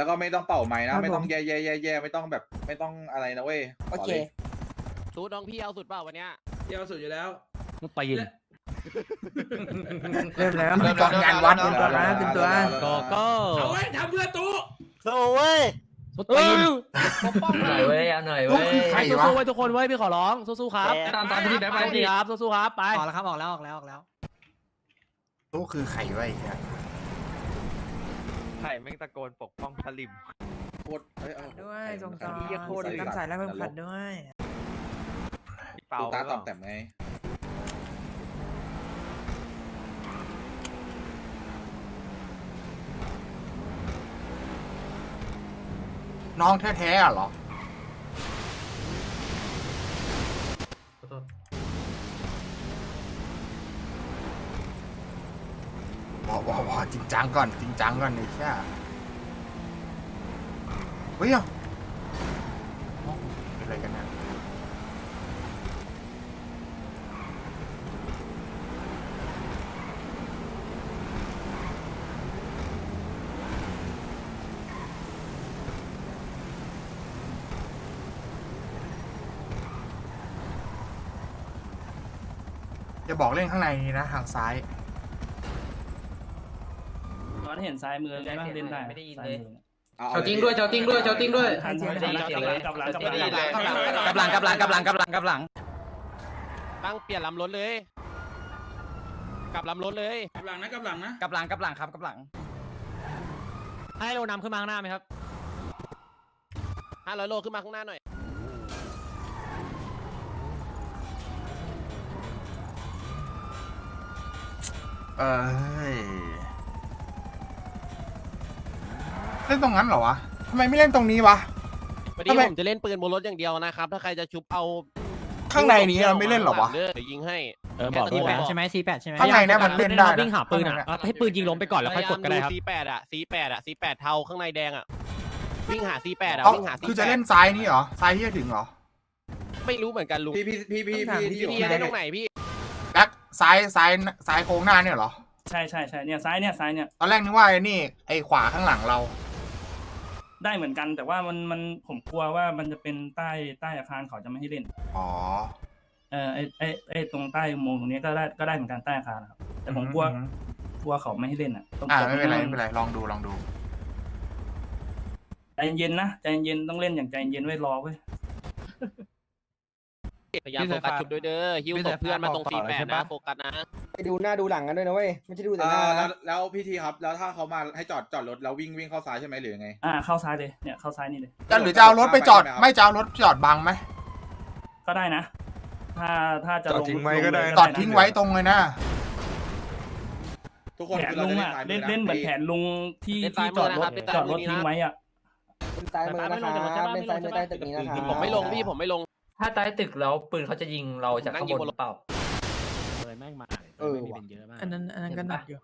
แล้วก็ไม่ต้องเป่าไม้นะ ไม่ต้องแย่แย่แย่แย่ไม่ต้องแบบ ไม่ต้องอะไรนะเว้ยโอเค สูตรน้องพี่เอาสุดเปล่าวันเนี้ยพี่เอาสุดอยู่แล้วมไปยิน เริ่มแล้วก่อนงานวัดเตรีมตันะเป็นตัวก็ก็เอาไว้ทำเพื่อตู้สู้เว้ยสุดตีนหน่อยเว้ยเอาหน่อยเว้ยสู้ๆไว้ทุกคนเว้ยพี่ขอร้องสู้ๆครับตามตามที่ได้ไปดีครับสู้ๆครับไปออกแล้วครับออกแล้วออกแล้วออกแล้วตู้คือไข่เว้ยครับ ไข่แม่งตะโกนปกป้องสลิม โคตรเอ้ยด้วยจงจอมเรียยโคตรเลยสายแล้วเป็นมขัดด้วย พี่เปาตูาตอบแต่มไง น้องแท้ๆเหรอ ว้าวว้าวจริงจังก่อนจริงจังก่อนไอ้แค่เฮ้ยอะอะไรกันนะจะบอกเล่นข้างในนี้นะทางซ้าย เห็นซ้ายมือได้ป่ะเล่นได้ไม่ได้ยินเลยชาวติ้งด้วยชาวติ้งด้วยชาวติ้งด้วยทันทันทันกับหลังกับหลังกับหลังกับหลังกับหลังกับหลังกับหลังตั้งเปลี่ยนลำรถเลยกับลำรถเลยกับหลังนะกับหลังนะกับหลังกับหลังครับกับหลัง ให้โลนำขึ้นมาข้างหน้าไหมครับห้าร้อยโลขึ้นมาข้างหน้าหน่อยเอ้ย เล่นตรงนั้นเหรอวะทำไมไม่เล่นตรงนี้วะ วันนี้ผมจะเล่นปืนบนรถอย่างเดียวนะครับ ถ้าใครจะชุบเอาข้างในนี้เราไม่เล่นเหรอวะ เดี๋ยวยิงให้ เออบอกด้วยใช่ไหมสีแปดใช่ไหมข้างในเนี่ยมันเล่นได้วิ่งหาปืนอะให้ปืนยิงล้มไปก่อนแล้วค่อยกดก็ได้ครับ พยายาม C8 อะ C8 อะปดเทาข้างในแดงอะวิ่งหาสีแปดอ้าวิ่งหา คือจะเล่นซ้ายนี่เหรอ ซ้ายที่จะถึงเหรอไม่รู้เหมือนกันลุงพี่พี่พี่พี่พี่พี่พี่จะเล่นตรงไหนพี่แบ็คซ้ายซ้ายซ้ายโค้งหน้าเนี่ยเหรอ ใช่ใช่ใช่เนี่ยซ้ายเนี่ยซ้ายเนี่ยตอนแรกนึกว่าไอ้นี่ไอ้ขวาข้างหลังเรา ได้เหมือนกัน แต่ว่ามันมันผมกลัวว่ามันจะเป็นใต้ใต้อาคารเขาจะไม่ให้เล่น อ๋อ เออไอไอไตรงใต้โมงตรงนี้ก็ได้ก็ได้เหมือนกันใต้อาคารครับ แต่ผมกลัวกลัวเขาไม่ให้เล่นอะอ่าไม่เป็นไรไม่เป็นไรลองดูลองดู ใจเย็นนะใจเย็นต้องเล่นอย่างใจเย็นไว้รอไว้พยายามโฟกัสชุดด้วยเด้อฮิ้วพี่ตเพื่อนมาตรงฟีแปดนะโฟกัสนะ ดูหน้าดูหลังกันด้วยนะเว้ยไม่ใช่ดูแต่หน้าอ่แล้วแล้วพี่ทีครับ แล้วถ้าเขามาให้จอดจอดรถแล้ววิ่งวิ่งเข้าซ้ายใช่ไหมหรือยังไง อ่าเข้าซ้ายเลยเนี่ยเข้าซ้ายนี่เลย จะหรือจะเอารถไปจอด ไม่จะเอารถจอดบังไหมก็ได้นะ ถ้าถ้าจะจอดลงทิ้งไว้ก็ได้ลอดทิ้งไว้ตรงเลยนะ ทุกคนแผนลุงอะเล่นเล่นเหมือนแผนลุงที่ที่จอดรถจอดรถทิ้งไว้อะ เป็นซ้ายมืนะเป็นซ้มือใต้ตึกผมไม่ลงพี่ผมไม่ลง ถ้าใต้ตึกแล้วปืนเขาจะยิงเราจากข้างบนหรือเปล่า เออ ไม่มีเป็นเยอะมากอันนั้นอันนั้นก็หนักอยู่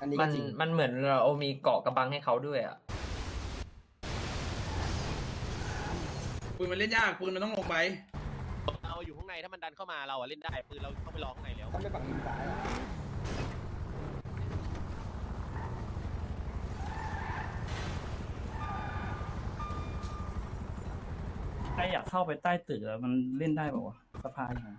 อัมันมันเหมือนเรามีเกาะกระบังให้เขาด้วยอะปืนมันเล่นยากปืนมันต้องลงไปเราอยู่ข้างในถ้ามันดันเข้ามาเราอะเล่นได้ปืนเราเข้าไปรอข้างในแล้วถ้าไปฝั่งยิงซ้ายอะใครอยากเข้าไปใต้ตึกแล้วมันเล่นได้ป่าวะสะพานอย่างนั้น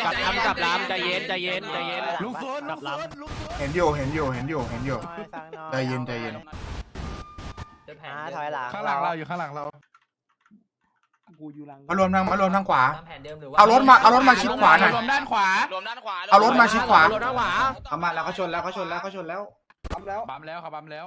กลับลำกลับลำใจเย็นใจเย็นใจเย็นลูกโซนลุงโซนลุงโซนเห็นอยู่เห็นอยู่เห็นอยู่เห็นอยู่ใจเย็นใจเย็นอ่าถอยหลังข้างหลังเราอยู่ข้างหลังเรามารวมทางมารวมทางขวา เอารถมาเอารถมาชิดขวาหน่อยรวมด้านขวารวมด้านขวา เอารถมาชิดขวารวมด้านขวาเขามาแล้วเขาชนแล้วเขาชนแล้วเขาชนแล้ว ปั๊มแล้วปั๊มแล้วเขาปั๊มแล้ว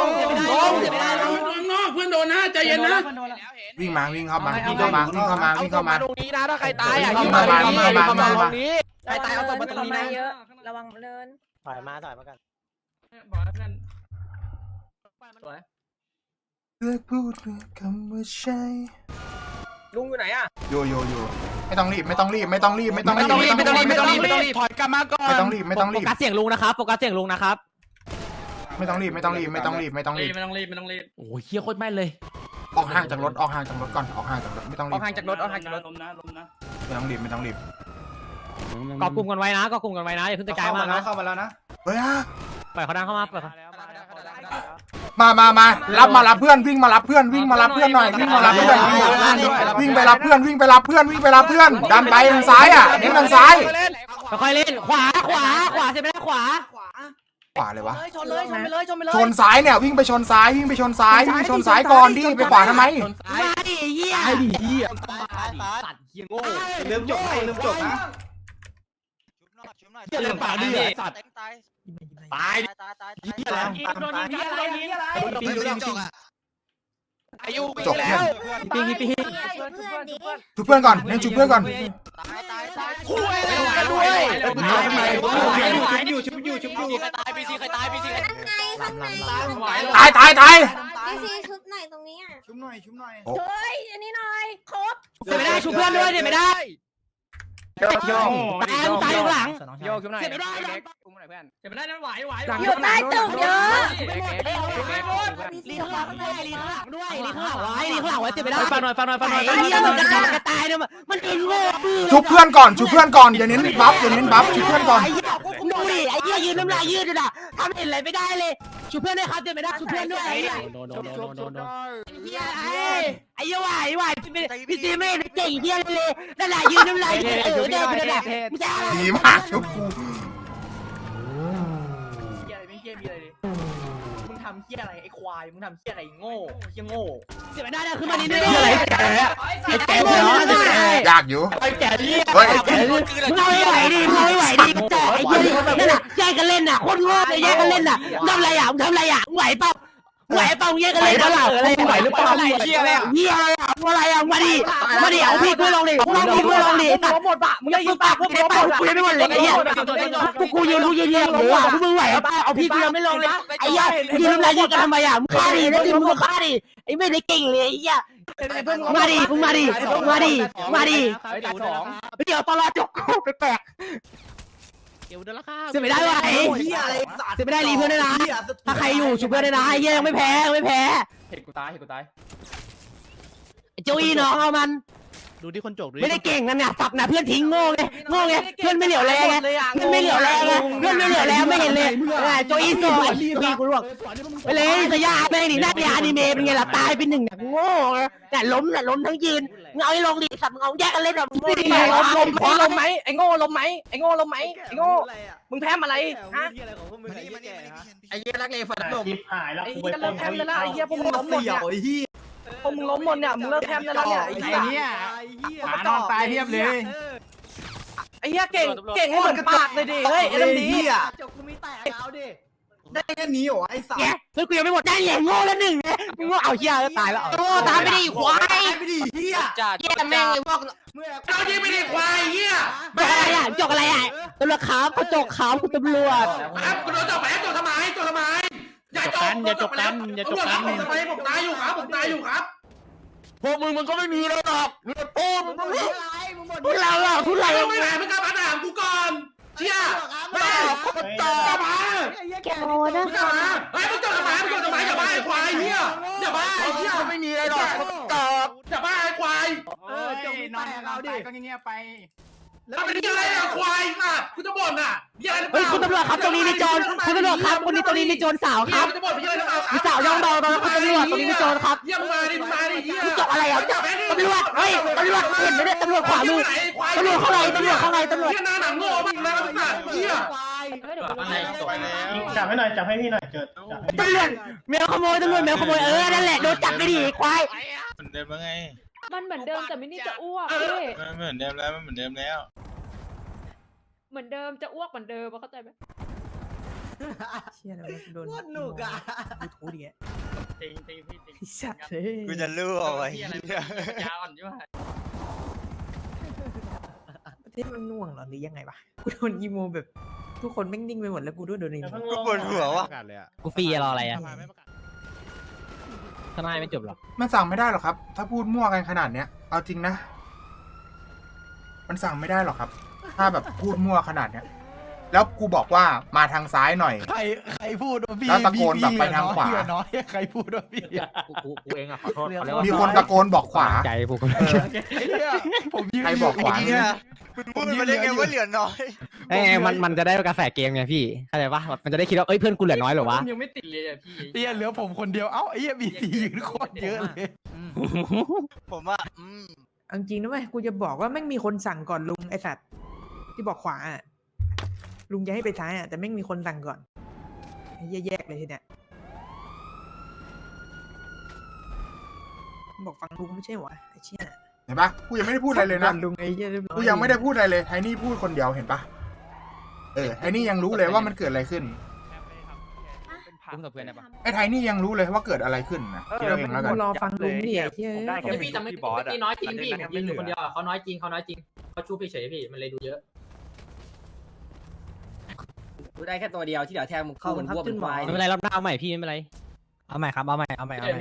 นอกเพื่อนโดนนะใจเย็นนะวิ่งมาวิ่งเข้ามาวิ่งเข้ามาวิ่งเข้ามาวิ่งเข้ามาตรงนี้นะถ้าใครตายอะวิ่งเข้ามาวิ่งเข้ามาวิ่งเข้ามาตรงนี้ใครตายเอาศพมาตรงนี้นะเยอะระวังเนินถอยมาถอยมากันบอกให้เพื่อนเลือกพูดคำว่าใช่ลุงอยู่ไหนอะอยู่อยู่อยู่ไม่ต้องรีบไม่ต้องรีบไม่ต้องรีบไม่ต้องไม่ต้องรีบไม่ต้องรีบไม่ต้องรีบไม่ต้องรีบถอยกลับมาก่อนไม่ต้องรีบไม่ต้องโฟรีบกัสเสียงลุงนะครับโฟกัสเสียงลุงนะครับ ไม่ต้องรีบไม่ต้องรีบไม่ต้องรีบไม่ต้องรีบไม่ต้องรีบไม่ต้องรีบโอ้ยเฮียโคตรแม่นเลย ออกห่างจากรถออกห่างจากรถก่อนออกห่างจากรถไม่ต้องรีบลมนะลมนะไม่ต้องรีบไม่ต้องรีบก่อกลุ่มกันไว้นะก่อกลุ่มกันไว้นะอย่าเพิ่งกระจายมากนะเข้ามาแล้วนะเฮ้ยอะปล่อยเขาดังเข้ามาปล่อยเขามามามารับมารับเพื่อนวิ่งมารับเพื่อนวิ่งมารับเพื่อนหน่อยวิ่งมารับเพื่อนวิ่งวิ่งไปรับเพื่อนวิ่งไปรับเพื่อนวิ่งไปรับเพื่อนดันไปทางซ้ายอะเน้นทางซ้ายค่อยๆเล่นขวาขวาขวาเสร็จไปแล้วขวา ขวาเลยวะ ชนเลยชนไปเลยชนไปเลยชนซ้ายเนี่ยวิ่งไปชนซ้ายวิ่งไปชนซ้ายวิ่งไปชนซ้ายก่อนดิไปขวาทำไมไม่เฮียไอ้ดิเหี้ยสัตว์เฮียโง่ลืมจบนะลืมจบนะเฮียเล่นปากดิไอ้สัตว์ตายโดนยิงโดนยิงโดนยิงอะไรปีนจบ อายุจบแล้เพื่อนวปีปีปีชุบเพื่อนก่อนเน้นชุบเพื่อนก่อนคุยกันด้วยอยู่ชุบอยู่ชุบอยู่ใครตายพีซีใครตายพีซีข้างในข้างในตายตายตายพี่ซีชุดไหนตรงนี้อะชุบหน่อยชุบหน่อยเฮ้ยอันนี้หน่อยครบเสียไม่ได้ชูเพื่อนด้วยเสียไม่ได้ โยกตายตายอยู่หลังโยกขึ้นหน่อยเสียไม่ได้เจ็บไม่ได้นะไหวไหวอยู่ใต้ตึกเยอะลีข้างหลังด้วยลีข้างหลังด้วยลีข้างหลังไว้ลีข้างหลังไว้เสียไม่ได้ฟังหน่อยฟังหน่อยฟังหน่อยไอ้เหี้ยมันจะตายจะตายเนี่ยมันเป็นโง่ชุบเพื่อนก่อนชุบเพื่อนก่อนอย่าเน้นบัฟอย่าเน้นบัฟชุบเพื่อนก่อนไอ้เหี้ยดูดิไอ้เหี้ ยยืนน้ำลายยืดอยู่น่ะทำเห็นอะไรไม่ได้เลยชูเพื่อนด้วยครับเสียไม่ได้ชูเพื่อนด้วยไอ้เหี้ยโดนโดนโดนโดนโดนเฮียไอ้ไอ้เหี้ยไหวไหวพี่ซีไม่ได้เก่งเฮียเลยนั่นแหละยืนน้ำลายเออเด็กนั่นแหละไม่ใช่อะไร ดีมากชุบกูายมึงทำเฮียอะไรโง่เฮียโง่เสียไม่ได้นะคือมันนี่ด้วยอะไรแกไอ้แกเหรออยากอยู่ไอ้แกนี่เฮ้ยมึงเอาไม่ไหวดิมึงเอาไม่ไหวดิจ่อไอ้เหี้ยนั่นน่ะแย่งกันเล่นน่ะโคตรโง่เลยแย่งกันเล่นน่ะทำอะไรอะมึงทำอะไรอะไหวเปล่า ไหวเปล่าแย่งกันเล่นเปล่าอะไรไหวหรือเปล่าเหี้ยอะไรเหี้ยอะไรอะอะไรอะมาดิมาดิเอาพี่กูลงดิกูลองพี่กูลงดิตัดหมดปะมึงยิงปากกูไม่ปากกูยังไม่หมดเลยไอ้เหี้ยกูกูยืนกูยืนยืนกูอะมึงไหวเปล่าเอาพี่กูยังไม่ลงเลยไอ้เหี้ยยืนอะไรยืนกันทำไมอะมึงฆ่าดิแล้วดิมึงก็ฆ่าดิไอ้ไม่ได้เก่งเลยไอ้เหี้ยมาดิมึงมาดิมาดิมาดิเดี๋ยวตลอดจบกูไปแปลก เดี๋ยวเดินละครับเสียไม่ได้ว่ะไอ้เหี้ยอะไรเสียไม่ได้รีเพื่อนด้วยนะถ้าใครอยู่ชูเพื่อนด้วยนะไอ้เหี้ยยังไม่แพ้ยังไม่แพ้เห็ดกูตายเห็ดกูตายไอ้โจอี้น้องเอามัน ดูที่คนจกดูไม่ได้เก่งนะเนี่ยสับนะเพื่อนทิ้งโง่ไงโง่ไงเพื่อนไม่เหลียวแรงไงเพื่อนไม่เหลียวแรงไงเพื่อนไม่เหลียวแรงไม่เห็นเลยไอ้โจอี้สวยพี่กูร่วงไปเลยสยาแม่งนี่หน้าเป็นอนิเมะเป็นไงล่ะตายไปหนึ่งเนี่ยโง่ไงแต่ล้มแต่ล้มทั้งยืนมึงเอาให้ลงดิสับมึงเอาแยกกันเล่นแบบมึงไม่ดีลมลมลมไหมไอ้โง่ลมไหมไอ้โง่ลมไหมไอ้โง่มึงแพ้อะไรฮะไอ้เหี้ยรักเลยฝันลมชิปหายแล้วไอ้เหี้ยเลิกแพ้เลยละไอ้เหี้ยพวกมึงล้มหมดเนี่ย พวกมึงล้มหมดเนี่ยมึงเลิกแพ้ได้แล้วเนี่ยไอ้เหี้ยหานอนตายเทียบเลยไอ้เหี้ยเก่งเก่งให้เหมือนปากเลยดิเฮ้ยเอ็มดีได้แค่นี้เหรอไอ้สัตแกว์เฮ้ยกูยังไม่หมดได้เลยโง่แล้วหนึ่งไงมึงโง่เอาเหี้ยตายแล้วโง่ตามไม่ได้ควายไม่ดีเหี้ยจ้าเหี้ยแม่งไอ้พวกเรายิงไม่ได้ควายเฮียจกอะไรอะจกอะไรอะตำรวจขาวกระจกขาวคุณตำรวจครับคุณโดนจับแผลจบทำไมจบทำไม อย่าจบอย่าจบกันอย่าจบกันทำไมผมตายอยู่ครับผมตายอยู่ครับพวกมึงมันก็ไม่มีแล้วหรอกเลือดโป้งพวกเราอะพวกเราเราไม่ไหนมึงกลับมาถามกูก่อนเชี่ยแม่กลับมาโอ้นะมึงกลับมาเฮ้ยมึงจบทำไมมึงจบทำไมอย่าบ้าไอ้ควายเฮียอย่าบ้าไอ้เฮียไม่มีอะไรหรอกตอบอย่าบ้าไอ้ควายเออจบนอนนอนตายก็เงี้ยไป ทำเป็นอะไรอะควายค่ะกูจะบ่นอะเฮียอะไรเฮ้ยคุณตำรวจครับตรงนี้มีโจรคุณตำรวจครับคนนี้ตรงนี้มีโจรสาวคเฮียรับกูจะบ่นเฮียอะไรมีสาวย่องเบาตอนคุณตำรวจตรงนี้มีโจรครับเฮียมึงมาดิมึงมาดิเฮียมีจกอะไรอะตำรวจเฮ้ยตำรวจเห็นไหมเนี่ยตำรวจขวามือตำรวจข้างในตำรวจข้างในตำรวจ เฮียหน้าหนังโง่มากนะไอ้สัตว์เฮียจับให้หน่อยจับให้พี่หน่อยเกิดจับให้ตำรวจแมวขโมยตำรวจแมวขโมยเออนั่นแหละโดนจับไปดิไอ้ควายเหมือนเดิมแล้วไงมันเหมือนเดิมแต่ไม่นี่จะอ้วกพี่มันเหมือนเดิมแล้วมันเหมือนเดิมแล้ว เหมือนเดิมจะอ้วกเหมือนเดิมเข้าใจไหมเชี่ยนะโดนโคตรหนุกอะ ยูทูบดิจริงจริงพี่จริงสัตว์เลยกูจะรู้เอาไว้ยาวอ่อนใช่ไหมประเทศมันน่วงเหรอหรือยังไงวะกูโดนอีโมแบบทุกคนแม่งนิ่งไปหมดแล้วกูด้วยโดนอีโมกูปวดหัวว่ะประกาศเลยอะกูฟรีรออะไรอะสภาไม่ประกาศทนายไม่จบหรอมันสั่งไม่ได้หรอกครับ ถ้าพูดมั่วกันขนาดเนี้ย เอาจริงนะ มันสั่งไม่ได้หรอกครับ ถ้าแบบพูดมั่วขนาดเนี้ย แล้วกูบอกว่ามาทางซ้ายหน่อย ใครใครพูดว่าพี่แล้วตะโกนแบบไปทางขวา พี่เหลือน้อยใครพูดว่าพี่กูกูกูเองอะขอโทษมีคนตะโกนบอกขวา ใจพวกเออไอ้เนี่ยผมยืนใครบอกขวา เนี่ย มึงพูดมาได้ไงว่าเหลือน้อย เอ้ยมันมันจะได้กระแสเกมไงพี่เข้าใจปะมันจะได้คิดว่าเอ้ยเพื่อนกูเหลือน้อยเหรอวะ ยังไม่ติดเลยอะพี่เตี้ยเหลือผมคนเดียวเอ้าไอ้เหี้ยบีซียืนโคตรเยอะเลย ผมว่าอืม เอาจริงนะเว้ยกูจะบอกว่าแม่งมีคนสั่งก่อนลุงไอสัตว์ ที่บอกขวาอะลุงจะให้ไปซ้ายอะแต่แม่งมีคนสั่งก่อนไอ้เหี้ยแยกเลยทีเนี้ยบอกฟังลุงไม่ใช่เหรอไอ้เชี่ยเห็นปะกูยังไม่ได้พูดอะไรเลยนะ ลุงไอ้เหี้ยเรียบร้อยกูยังไม่ได้พูดอะไรเลยไทนี่พูดคนเดียวเห็นปะเออไทนี่ยังรู้เลยว่ามันเกิดอะไรขึ้นคุ้มกับเพื่อนได้ปะ ไอ้ไทนี่ยังรู้เลยว่าเกิดอะไรขึ้นนะคิดเอาเองแล้วกันกูรอฟังลุงดิไอ้เหี้ยได้แค่พี่แต่ไม่พี่บอสอะน้อยจริงพี่อันนั้นยังไม่เหลือเขาน้อยจริงเขาน้อยจริงเขาชูเฉยพี่มันเลยดูเยอะ กูได้แค่ตัวเดียวที่เหลือแทงมึงเข้าเหมือนพวกเป็นควายไม่เป็นไรรอบหน้าเอาใหม่พี่ไม่เป็นไร เอาใหม่ครับ เอาใหม่ เอาใหม่ เอาใหม่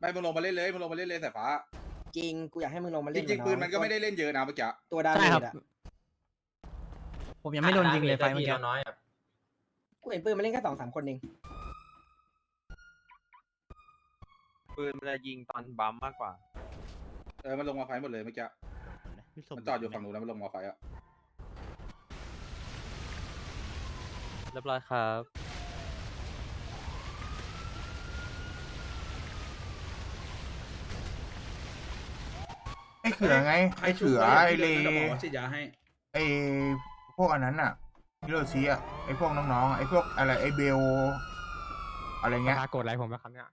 ไม่มึงลงมาเล่นเลยมึงลงมาเล่นเลยสายฟ้า จริงกูอยากให้มึงลงมาจเล่นริงๆปืนมันก็ไม่ได้เล่นเยอะนะเมื่อกี้ตัวดาใช่ครับผมยังไม่โดนยิงเลยไฟเมื่อกี้น้อยกูเห็นปืนมันเล่นแค่สองสามคนเองปืนมันจะยิงตอนบัมมากกว่า เออมันลงมาไฟหมดเลยเมื่อกี้มันจอดอยู่ฝั่งนู้นแล้วมันลงมาไฟอะ เรียบร้อยครับ ไอ้เขือไง ไอ้เขือไอ้เลฉีดยาให้ ไอ้พวกอันนั้นอะฮิโรชิอะไอ้พวกน้องๆอะไอ้พวกอะไรไอ้เบลอะไรเงี้ยกดอะไรผมนะครับเนี่ย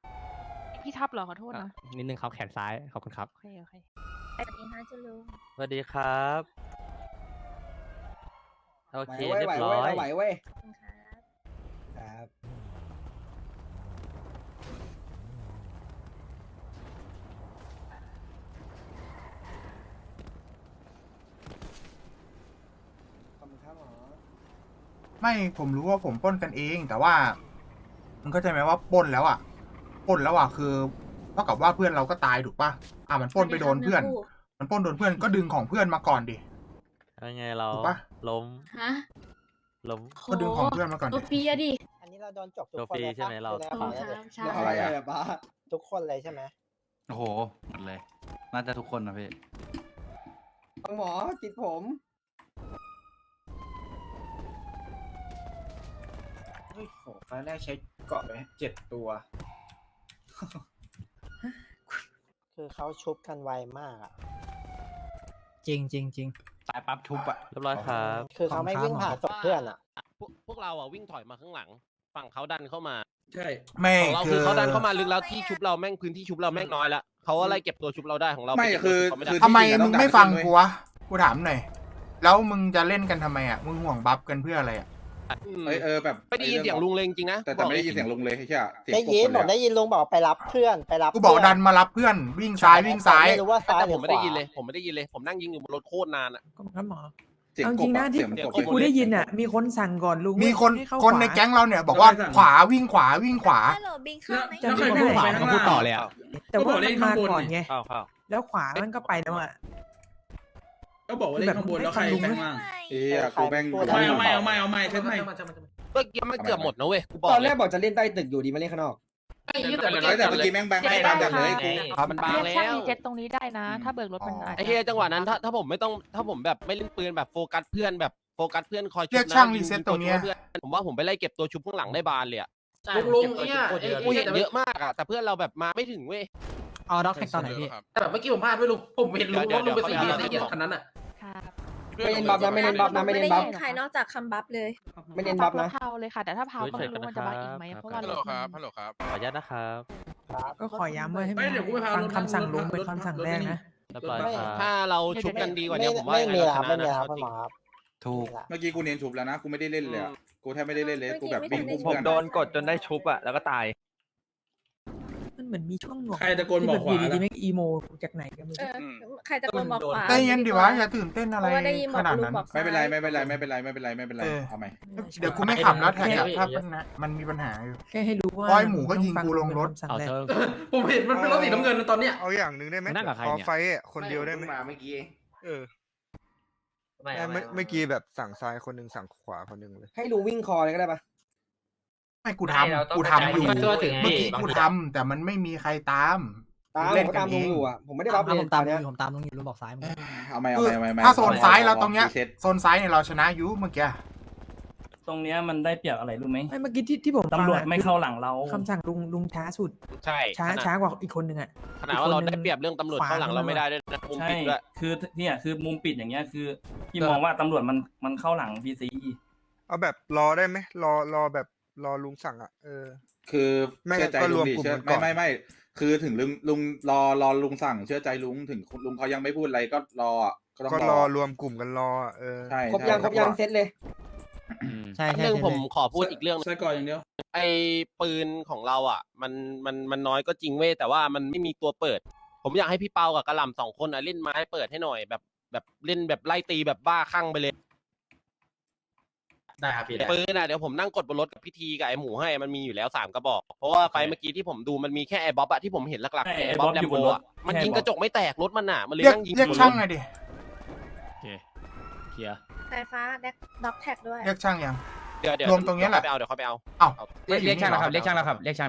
พี่ทับเหรอขอโทษนะ นิดนึงครับแขนซ้ายขอบคุณครับ โอเค โอเค สวัสดีค่ะจุลุงสวัสดีครับ โอเคไหวเรียเว้ยบร้อยไหวเว้ยขอบคุณครับ ครับ ขอบคุณครับหมอ ไม่ผมรู้ว่าผมปล้นกันเอง แต่ว่ามันเข้าใจไหมว่าปล้นแล้วอะปล้นแล้วอะคือเท่ากับว่าเพื่อนเราก็ตายถูกปะอะมันปล้นไปโดนเพื่อน มันปล้นโดนเพื่อนก็ดึงของเพื่อนมาก่อนดิ ยังไงเราถูกปะ ล้มฮะล้ม ก็ดึงของเพื่อนมาก่อนโอดิฟีอะดิ อันนี้เราโดนจบทุกโซคนฟีเลยใช่ไหมเราปะอ๋อครับใช่อะไรอะแบบว่าทุกคนเลยใช่ไหมโอ้โห หมดเลย น่าจะทุกคนนะพี่ต้องหมอจิตผม เฮ้ยโหไฟแรกใช้เกาะไปเจ็ดตัว คือเขาชุบกันไวมากอะ จริงจริงจริง ตายปั๊บทุบอะ เรียบร้อยครับ คือเขาไม่วิ่งผ่านศพเพื่อนอะ พวกพวกเราอะวิ่งถอยมาข้างหลัง ฝั่งเขาดันเข้ามาใช่ไม่ของเราคืคืออเขาดันเข้ามาลึกแล้วที่ชุบเราแม่งพื้นที่ชุบเราแม่งน้อยละเขาอะไรเก็บตัวชุบเราได้ของเราไม่ปเก็บคือตัวชุบเขาไม่ได้คือทำไมที่จริงอะมึต้องงไม่ดันฟังขึ้นเว้ยกูวะกูถามหน่อยแล้วมึงจะเล่นกันทำไมอะมึงห่วงบัฟกันเพื่ออะไรอะอืม เออเออแบบไม่ได้ยินเสียงลุงเลยจริงๆนะแต่แต่ไม่ได้ยินเสียงลุงเลยใช่ไหมเสียงได้พวกยินคนผมเลได้ยอะยินลุงบอกไปรับเพื่อนไปรับกูบอกเพื่ดันมารับเพื่อนวิ่งซ้ายวิ่งซ้ายไม่รู้ว่าซ้ายแต่หรืผอมขไม่ได้วายินเลยผมไม่ได้ยินเลย ผมนั่งยิงอยู่บนรถโคตรนานอะก็ครับหมอเสียงเอากจริบงนะอะที่เสียงกบที่กูได้ยินอะมีคนสั่งก่อนลุงมีคนให้เข้าคนในขวาแก๊งเราเนี่ยบอกว่าขวาวิ่งขวาวิ่งขวาฮัลโหลบิงเข้าไหมแล้วใครพูดไปข้างพูดต่ล่าองเลยอะแต่ว่ามันมาก่อนไงเข้าเข้าแล้วขวามันก็ไปแล้วอะ ก็บอกว่าเล่นข้างบนแล้วใครข้างล่างเอ้ยกูแม่งไม่เอาไม่เอาไม่เอาไม่เทสไม่เมื่อกี้มันเกือบหมดนะเว้ยกูบอกตอนแรเลยกบอกจะเล่นใต้ตึกอยู่ดีมาเล่นข้างนอกเฮ้ยแต่เมื่อกี้แม่งแบงค์ให้ตามจัดเลยกูครับมันบางแล้วเจ็ตตรงนี้ได้นะ ถ้าเบิกรถมันอาจไอ้เฮียจังหวะนั้นถ้าถ้าผมไม่ต้องถ้าผมแบบไม่เล่นปืนแบบโฟกัสเพื่อนแบบโฟกัสเพื่อนคอยชุบเรียกนะช่างยิรีเซ็ตยิตรงเนี้ยตัวชุบให้เพื่อนผมว่าผมไปไล่เก็บตัวชุบข้างหลังได้บานเลยอะลุงลุงเนี่ยกูเห็นเยอะมากอะแต่เพื่อนเราแบบมาไม่ถึงเว้ย เอาด็อกแท็กตอนไหนพี่ แต่แบบเมื่อกี้ผมพลาดด้วยลุงผมเห็นลุงเดี๋ยวว่าลุงไปเดี๋สี่ยวเบียร์สี่เบียร์คันนั้นอะครับไม่เน้นบัฟนะไม่เน้นบัฟนะไม่เน้นบัฟใครนอกจากคำบัฟเลย ไม่เน้นบัฟนะ เผาเลยค่ะแต่ถ้าเผาก็ไม่รู้มันจะบักอีกไหมเพราะว่าฮัลโหลครับฮัลโหลครับขออนุญาตนะครับก็ขอย้ำว่าให้ไม่เดี๋ยวกูไปพาฟัรงถคำสั่งลุงรถเป็นคำสั่งแรกนะ เรียบร้อยครับ ถ้าเราชุบกันดีกว่านี้ผมว่ายังไงเราชนะนะเอาจริงถูก เมื่อกี้กูเนียนชุบแล้วนะ กูไม่ได้เล่นเลยอะกูแทบไม่ได้เล่นเลย กูแบบวิ่งเมื่พุ่อกี้งเพื่อนโดนกดจนได้ชุบอะแล้วก็ตายมัน เหมือนมีช่วงหน่วงใครตะโกนบอกขวาที่แบบอยู่ดีๆล่ะแม่งอีโมจากไหนก็ไม่เอรู้อใครตะโกนบอกขวาใจเย็นดิวะอย่าตื่นเต้นอะไรเพราะว่าได้ยินบขอกนาดลุงนั้น บอกไม่เป็นไรไม่เป็นไรไม่เป็นไรไม่เป็นไรไม่เป็นไรเออ เอาใหม่ เดี๋ยวกูไม่ขำแล้วแท็กอะถ้ามันนะมันมีปัญหาอยู่ แค่ให้รู้ว่าปล่อยหมูก็ยิงกูลงรถต้องฟัเป็นคำสั่งแรกผมเห็นมันเป็นรถสีน้ำเงินตอนเนี้ย เอาอย่างหนึ่งได้ไหมนั่งกับใครขอเนี่ย ไฟอะคนเดียวได้ไหมมาเมื่อกี้เออไม่ไม่เมื่อกี้แบบสั่งซ้ายคนหนึ่งสั่งขวาคนหนึ่งเลย ให้ลุงวิ่งคอเลยก็ได้ปะ ไม่กูทำกูทำอยู่เมื่อกี้กูทำแต่มันไม่มีใครตาม ตามเล่นผมกัตานมเอลุงง อยู่อะผมไม่ได้ตาบัมฟเลยผมตามตอนลุเนี้งยอยู่ผมตามลุงอยู่ลุงบอกซ้ายเหมือนกันเอาใหม่เอาคือใหม่เอาใหม่เอาใหม่ถ้าโซนซ้ายเราตรงเนี้ยรีซ็ตโซนซ้ายเนี่ยเราชนะอยูเมื่อกี้ตรงเนี้ยมันได้เปรียบอะไรรู้ไหมไม่เมื่อกี้ที่ที่ผมฟังตำรวจอะไม่เข้าหลังเรา คำสั่งลุงลุงช้าสุด ใช่ช้าขนดช้ากว่าอีกคนหนึ่งอะ ขนาดว่าเราได้เปรียบเรื่องตำรวจเข้าหลังเราไม่ได้ด้วยนะมุมใช่ ปิดด้วย คือเนี่ยคือมุมปิดอย่างเงี้ยคือพี่มองว่าตำรวจมันมันเข้าหลังพีซี เอาแบบรอได้ไหมรอรอแบบ รอลุงสั่งอะเออ คือไม่เชื่อใจก็รลุวงมดิกลุ่มเชื่อกันก่ไม่อนไม่ไม่คือถึงลุงลุงรอรอลุงสั่ง เชื่อใจลุงถึงลุงเขายังไม่พูดอะไรก็รออะก็ต้องก็รรออรวมกลุ่มกันรออะเออใช่ครบยังใช่ครบยังเซ็ตเลยใช่อันใช่หนึ่งใช่ผมขอพูดอีกเรื่องหนึ่งใส่ก่อนอย่างเดียวไอ้ปืนของเราอะ มันมันมันน้อยก็จริงเว้ยแต่ว่ามันไม่มีตัวเปิด ผมอยากให้พี่เปากับกระหล่ำสองคนอะเล่นไม้เปิดให้หน่อยแบบแบบเล่นแบบไล่ตีแบบบ้าคลั่งไปเลย ได้ครับพี่ปืนอะเดี๋ยวผมนั่งกดบนรถกับพิธีกับไอ้หมูให้มันมีอยู่แล้วสามกระบอก เพราะว่าไฟล์เมื่อกี้ที่ผมดูมันมีแค่ไอ้บ๊อบอะที่ผมเห็นหลักๆใช่คือไอ้ไอ้บ๊บ๊ออบบแลอมยู่โบบนรถอะมันแค่ยิงบ๊อบกระจกไม่แตกรถมันอะมันเลยเรียกนั่งยิงเรียกบนรช่างถหน่อยดิเคลียร์สายฟ้าแดกด็อกแท็กด้วย เรียกช่างยัง เดี๋ยวเดี๋ยวรวมตรงเนี้ยแหละเดี๋ยวค่อยไปเอาเดี๋ยวค่อยไปเอาเอ้าเรียกเรียกช่างแล้วครับเรียกช่างแล้วครับเรียกช่าง